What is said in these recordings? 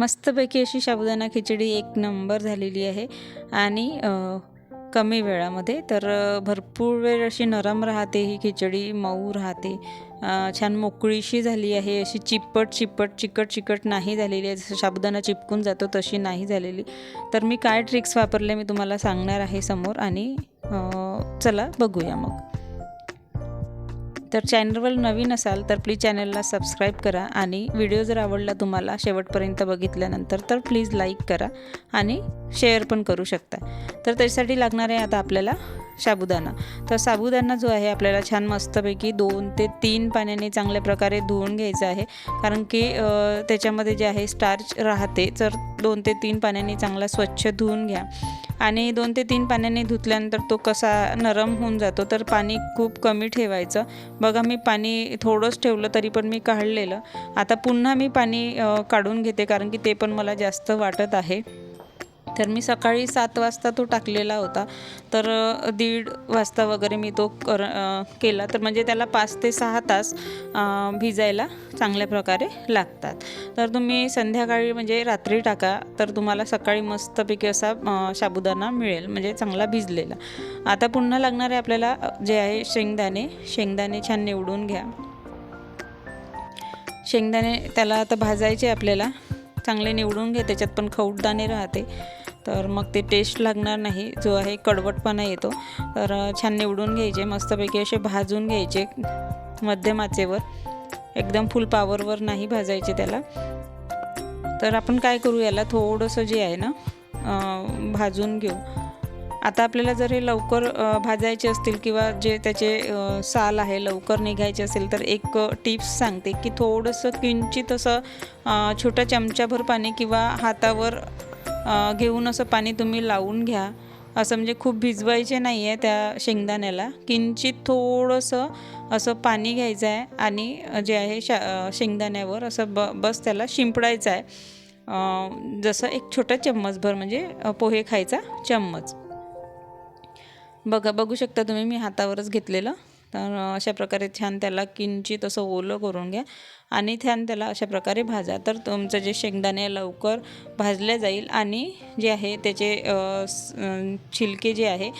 मस्तपैकी अशी साबुदाणा खिचडी एक नंबर झालेली आहे. आणि कमी वेळामध्ये तर भरपूर वेळ अशी नरम राहते ही खिचडी मऊ राहते. छान मोकळीशी झाली आहे अशी चिपट चिपट चिकट चिकट नाही झालेली आहे. जसं साबुदाणा चिपकून जातो तशी नाही झालेली. तर मी काय ट्रिक्स वापरले मी तुम्हाला सांगणार आहे समोर आणि चला बघूया मग. तर चॅनलवर नवीन असाल तर प्लीज चॅनलला सबस्क्राईब करा आणि व्हिडिओ जर आवडला तुम्हाला शेवटपर्यंत बघितल्यानंतर तर प्लीज लाईक करा आणि शेअर पण करू शकता. तर त्याच्यासाठी लागणार आहे आता आपल्याला साबुदाणा. तर साबुदाणा जो आहे आपल्याला छान मस्तपैकी दोन ते तीन पाण्याने चांगल्या प्रकारे धुवून घ्यायचं आहे. कारण की त्याच्यामध्ये जे आहे स्टार्च राहते. तर दोन ते तीन पाण्याने चांगला स्वच्छ धुवून घ्या. आणि दोन ते तीन पाण्याने धुतल्यानंतर तो कसा नरम होऊन जातो तर पाणी खूप कमी ठेवायचं. बघा मी पाणी थोडंच ठेवलं तरी पण मी काढलेलं. आता पुन्हा मी पाणी काढून घेते कारण की ते पण मला जास्त वाटत आहे. तर मी सकाळी सात वाजता तो टाकलेला होता. तर दीड वाजता वगैरे मी तो कर केला. तर म्हणजे त्याला पाच ते सहा तास भिजायला चांगल्या प्रकारे लागतात. तर तुम्ही संध्याकाळी म्हणजे रात्री टाका. तर तुम्हाला सकाळी मस्तपैकी असा साबुदाणा मिळेल. म्हणजे चांगला भिजलेला. आता पुन्हा लागणार आहे आपल्याला जे आहे शेंगदाणे शेंगदाणे छान निवडून घ्या. शेंगदाणे त्याला आता भाजायचे आपल्याला. चांगले निवडून घे त्याच्यात पण खवटदाणे राहते. तर मग ते टेस्ट लागणार नाही. जो आहे कडवटपणा येतो. तर छान निवडून घ्यायचे. मस्तपैकी असे भाजून घ्यायचे मध्यम आचेवर एकदम फुल पावरवर नाही भाजायचे त्याला. तर आपण काय करू याला? थोडंसं जे आहे ना भाजून घेऊ. आता आपल्याला जर हे लवकर भाजायचे असतील किंवा जे त्याचे साल आहे लवकर निघायचे असेल तर एक टिप्स सांगते की थोडंसं किंचित असं अ, छोटा चमचाभर पाणी किंवा हातावर घेऊन असं पाणी तुम्ही लावून घ्या. असं म्हणजे खूप भिजवायचे नाही आहे त्या शेंगदाण्याला. किंचित थोडंसं असं पाणी घ्यायचं आहे आणि जे आहे शा शेंगदाण्यावर असं ब बस त्याला शिंपडायचं आहे जसं एक छोटा चम्मचभर म्हणजे पोहे खायचा चम्मच. बघा बघू शकता तुम्ही मी हातावरच घेतलेलं. तर अशा प्रकारे छान त्याला किंचित असं ओलं करून घ्या. आणि छान त्याला अशा प्रकारे भाजा. तर तुमचं जे शेंगदाणे लवकर भाजले जाईल. आणि जे आहे त्याचे छिलके जे आहे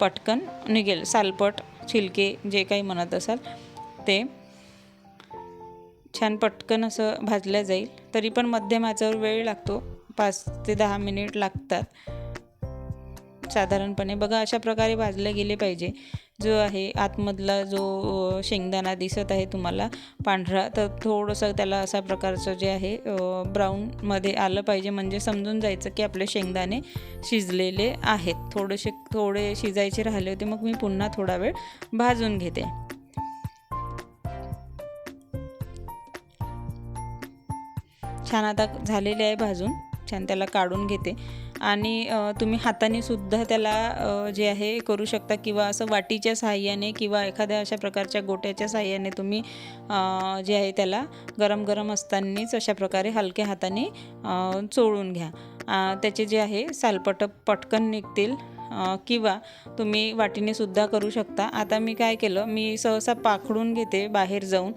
पटकन निघेल. सालपट छिलके जे काही म्हणत असाल ते छान पटकन असं भाजलं जाईल. तरी पण मध्यमाचावर वेळ लागतो. पाच ते दहा मिनिट लागतात. साधारणपणे बघा अशा प्रकारे भाजले गेले पाहिजे. जो आहे आतमधला जो शेंगदाणा दिसत आहे तुम्हाला पांढरा तर थोडंसं त्याला असा प्रकारचं जे आहे ब्राऊनमध्ये आलं पाहिजे. म्हणजे समजून जायचं की आपले शेंगदाणे शिजलेले आहेत. थोडेसे थोडे शिजायचे राहिले होते. मग मी पुन्हा थोडा वेळ भाजून घेते. छान आता झालेले आहे भाजून. छान त्याला काढून घेते. आणि तुम्ही हाताने सुद्धा त्याला जे आहे करू शकता किंवा असं वाटीच्या साहाय्याने किंवा एखाद्या अशा प्रकारच्या गोट्याच्या साहाय्याने तुम्ही जे आहे त्याला गरम गरम असतानाच अशा प्रकारे हलक्या हाताने चोळून घ्या. त्याचे जे आहे सालपट पटकन निघतील किंवा तुम्ही वाटीने सुद्धा करू शकता. आता मी काय केलं मी सहसा पाखडून घेते बाहेर जाऊन.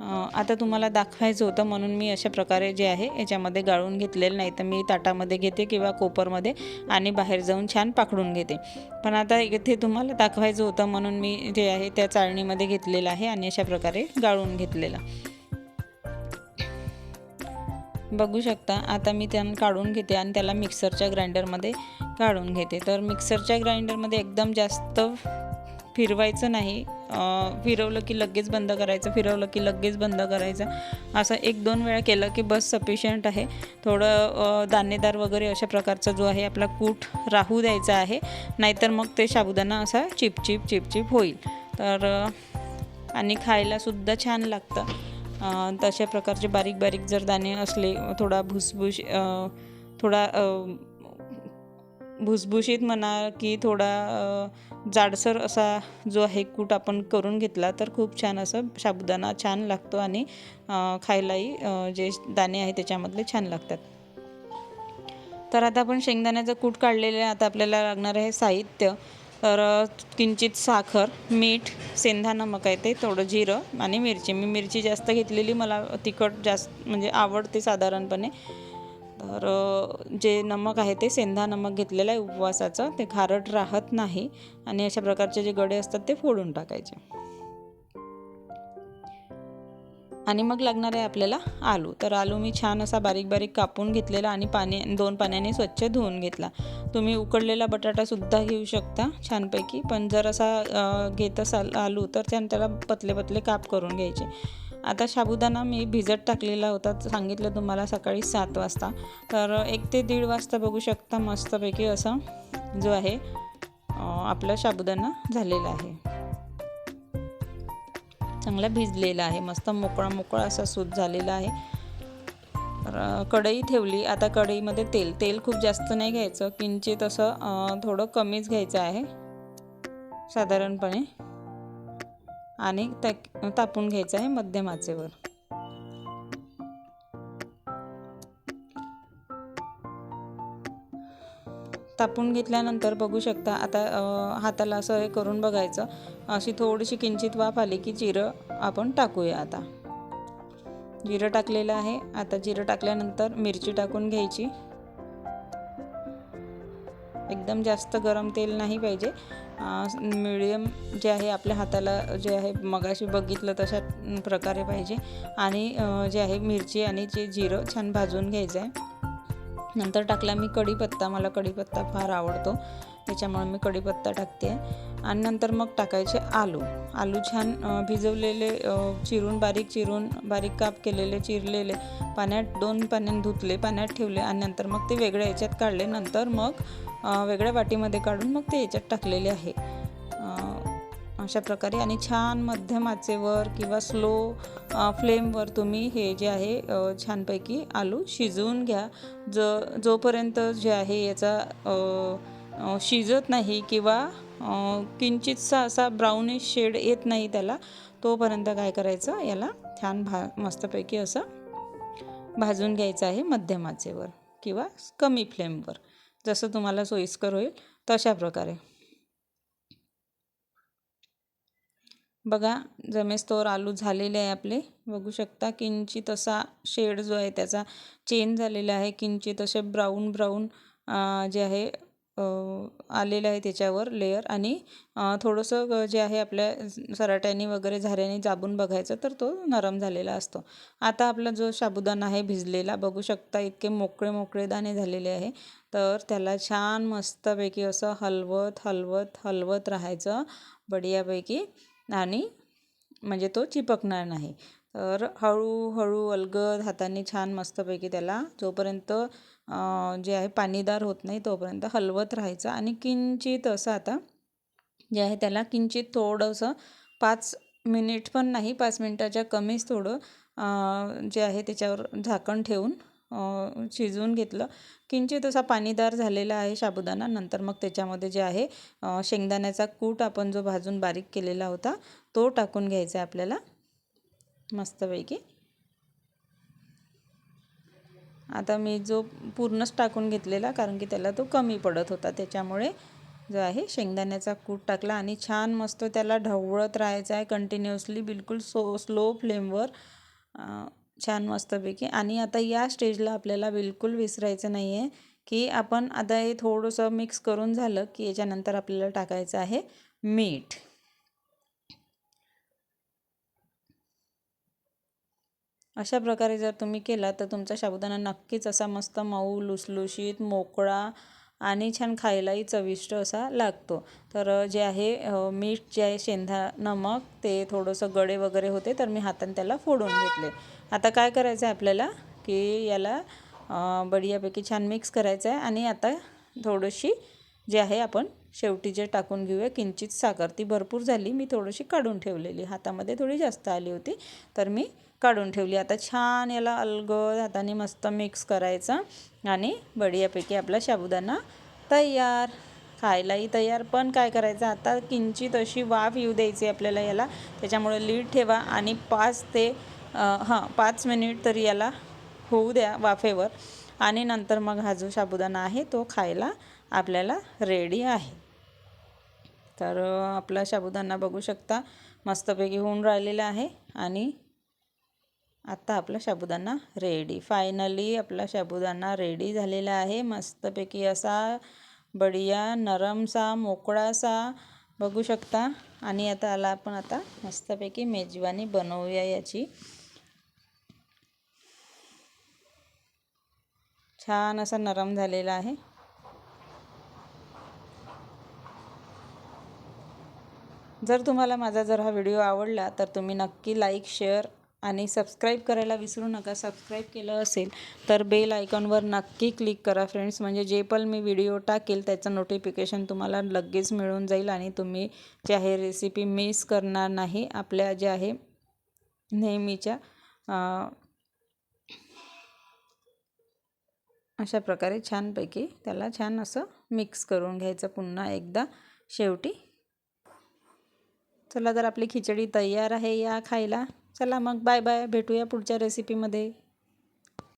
आता तुम्हाला दाखवायचं होतं म्हणून मी अशा प्रकारे जे आहे याच्यामध्ये गाळून घेतलेलं नाही तर मी ताटामध्ये घेते किंवा कोपरमध्ये आणि बाहेर जाऊन छान पाखडून घेते. पण आता इथे तुम्हाला दाखवायचं होतं म्हणून मी जे आहे त्या चाळणीमध्ये घेतलेलं आहे आणि अशा प्रकारे गाळून घेतलेलं. बघू शकता आता मी त्यानं काढून घेते आणि त्याला मिक्सरच्या ग्राइंडरमध्ये काढून घेते. तर मिक्सरच्या ग्राइंडरमध्ये एकदम जास्त फिरवायचं नाही. फिरवलं की लगेच बंद करायचं फिरवलं की लगेच बंद करायचं. असं एक दोन वेळा केलं की बस सफिशियंट आहे. थोडं दाणेदार वगैरे अशा प्रकारचा जो आहे आपला कूट राहू द्यायचा आहे. नाहीतर मग ते साबुदाणा असा चिपचिप चिपचिप होईल. तर आणि खायलासुद्धा छान लागतं. तशा प्रकारचे बारीक बारीक जर दाणे असले थोडा भुसभुश थोडा भुसभुशीत म्हणा की थोडा जाडसर असा जो आहे कूट आपण करून घेतला तर खूप छान असं साबुदाणा छान लागतो आणि खायलाही जे दाणे आहे त्याच्यामधले छान लागतात. तर आता आपण शेंगदाण्याचं कूट काढलेलं आहे. आता आपल्याला लागणार आहे साहित्य. तर किंचित साखर मीठ सेंधा नमक आहे ते थोडं जिरं आणि मिरची. मी मिरची जास्त घेतलेली मला तिखट जास्त म्हणजे आवडते साधारणपणे. तर जे नमक आहे ते सेंधा नमक घेतलेलं आहे उपवासाचं ते खारट राहत नाही आणि अशा प्रकारचे जे गडे असतात ते फोडून टाकायचे. आणि मग लागणार आहे आपल्याला आलू. तर आलू मी छान असा बारीक बारीक कापून घेतलेला आणि पाणी दोन पाण्याने स्वच्छ धुवून घेतला. तुम्ही उकडलेला बटाटासुद्धा घेऊ शकता छानपैकी. पण जर असा घेत असाल आलू तर त्यानं त्याला पतले पतले काप करून घ्यायचे. आता साबुदाणा मी भिजत टाकलेला होता सांगितलं तुम्हाला सकाळी सात वाजता. तर एक ते दीड वाजता बघू शकता मस्तपैकी असं जो आहे आपला साबुदाणा झालेला आहे. चांगला भिजलेला आहे मस्त मोकळा मोकळा असा सूत झालेला आहे. तर कढई ठेवली. आता कढईमध्ये तेल. तेल खूप जास्त नाही घ्यायचं. किंचित असं थोडं कमीच घ्यायचं आहे. साधारणपणे. आणि त्या तापून घ्यायचं आहे मध्यम आचेवर. तापून घेतल्यानंतर बघू शकता आता हाताला असं हे करून बघायचं. अशी थोडीशी किंचित वाफ आली की जिरं आपण टाकूया आता. जिरं टाकलेलं आहे. आता जिरं टाकल्यानंतर मिरची टाकून घ्यायची. एकदम जास्त गरम तेल नाही पाहिजे. मिडियम जे आहे आपल्या हाताला जे आहे मगाशी बघितलं तशा प्रकारे पाहिजे. आणि जे आहे मिरची आणि जे जिरं छान भाजून घ्यायचं आहे नंतर टाकला मी कढीपत्ता मला कढीपत्ता फार आवडतो. त्याच्यामुळे मी कढीपत्ता टाकते. आणि नंतर मग टाकायचे आलू. आलू छान भिजवलेले चिरून बारीक चिरून बारीक काप केलेले चिरलेले पाण्यात दोन पाण्यात धुतले पाण्यात ठेवले आणि नंतर मग ते वेगळ्या याच्यात काढले. नंतर मग वेगळ्या वाटीमध्ये काढून मग ते याच्यात टाकलेले आहे. अशा प्रकारे आणि छान मध्यम आचेवर किंवा स्लो फ्लेमवर तुम्ही हे जे आहे छानपैकी आलू शिजवून घ्या. ज जोपर्यंत जे आहे याचा शिजत नाही किंवा किंचितसा असा ब्राउनिश शेड येत नाही त्याला तोपर्यंत काय करायचं? याला छान भा मस्तपैकी असं भाजून घ्यायचं आहे मध्यम आचेवर किंवा कमी फ्लेमवर जसं तुम्हाला सोयीस्कर होईल तशा प्रकारे. बघा जमेस्तोर आलू झालेले आहे आपले. बघू शकता किंचित असा शेड जो आहे त्याचा चेंज झालेला आहे. किंचित असे ब्राऊन ब्राऊन जे आहे आलेलं आहे त्याच्यावर लेअर आणि थोडंसं जे आहे आपल्या सराट्याने वगैरे झाऱ्याने जाबून बघायचं तर तो नरम झालेला असतो. आता आपला जो साबुदाणा आहे भिजलेला बघू शकता इतके मोकळे मोकळे दाणे झालेले आहे. तर त्याला छान मस्तपैकी असं हलवत हलवत हलवत राहायचं बढियापैकी आणि म्हणजे तो चिपकणार नाही. तर हळूहळू अलगद हाताने छान मस्तपैकी त्याला जोपर्यंत जे आहे पाणीदार होत नाही तोपर्यंत हलवत राहायचं. आणि किंचित असं आता जे आहे त्याला किंचित थोडंसं पाच मिनिट पण नाही पाच मिनिटाच्या कमीच थोडं जे आहे त्याच्यावर झाकण ठेवून शिजवून घेतलं. किंचित असा पाणीदार झालेला आहे साबुदाणा. नंतर मग त्याच्यामध्ये जे आहे शेंगदाण्याचा कूट आपण जो भाजून बारीक केलेला होता तो टाकून घ्यायचा आहे आपल्याला. मस्तपैकी. आता मी जो पूर्णच टाकून घेतलेला कारण की त्याला तो कमी पडत होता त्याच्यामुळे जो आहे शेंगदाण्याचा कूट टाकला आणि छान मस्त त्याला ढवळत राहायचं आहे कंटिन्युअसली बिलकुल सो स्लो फ्लेमवर छान मस्तपैकी. आणि आता या स्टेजला आपल्याला बिलकुल विसरायचं नाही आहे की आपण आता हे थोडंसं मिक्स करून झालं की याच्यानंतर आपल्याला टाकायचं आहे मीठ. अशा प्रकारे जर तुम्ही केला तर तुमचा साबुदाणा नक्कीच असा मस्त मऊ लुसलुशीत मोकळा आणि छान खायलाही चविष्ट असा लागतो. तर जे आहे मीठ जे आहे शेंधा नमक ते थोडंसं गडे वगैरे होते तर मी हाताने त्याला फोडून घेतले. आता काय करायचं आहे आपल्याला की याला बडियापैकी बढियापैकी छान मिक्स करायचं आहे आणि आता थोडीशी जे आहे आपण शेवटी जे टाकून घेऊया किंचित साखर. ती भरपूर झाली मी थोडीशी काढून ठेवलेली. हातामध्ये थोडी जास्त आली होती तर मी काढून ठेवली. आता छान याला अलगद हाताने मस्त मिक्स करायचं आणि बढियापैकी आपला साबुदाणा तयार. खायलाही तयार. पण काय करायचं आता किंचित अशी वाफ येऊ द्यायची आपल्याला याला. त्याच्यामुळे लीड ठेवा आणि पाच ते हां पाच मिनिट तरी याला होऊ द्या वाफेवर. आणि नंतर मग हा जो साबुदाणा आहे तो खायला आपल्याला रेडी आहे. तर आपला साबुदाणा बघू शकता. मस्तपैकी होऊन राहिलेला आहे आणि आता आपला साबुदाणा रेडी फायनली आपला साबुदाणा रेडी झालेला आहे. मस्तपैकी असा बढिया नरमसा मोकळासा बघू शकता. आणि आता आला आपण आता मस्तपैकी मेजवानी बनवूया याची. छान असा नरम झालेला आहे. जर तुम्हाला माझा जर हा व्हिडिओ आवडला तर तुम्ही नक्की लाईक शेअर आणि सबस्क्राईब करायला विसरू नका. सबस्क्राईब केलं असेल तर बेल आयकॉनवर नक्की क्लिक करा फ्रेंड्स म्हणजे जे पण मी व्हिडिओ टाकेल त्याचं नोटिफिकेशन तुम्हाला लगेच मिळून जाईल आणि तुम्ही जे आहे रेसिपी मिस करणार नाही आपल्या जे आहे नेहमीच्या अशा प्रकारे छानपैकी त्याला छान असं मिक्स करून घ्यायचं पुन्हा एकदा शेवटी. चला तर आपली खिचडी तयार आहे या खायला. चला मग बाय बाय. भेटूया पुढच्या रेसिपीमध्ये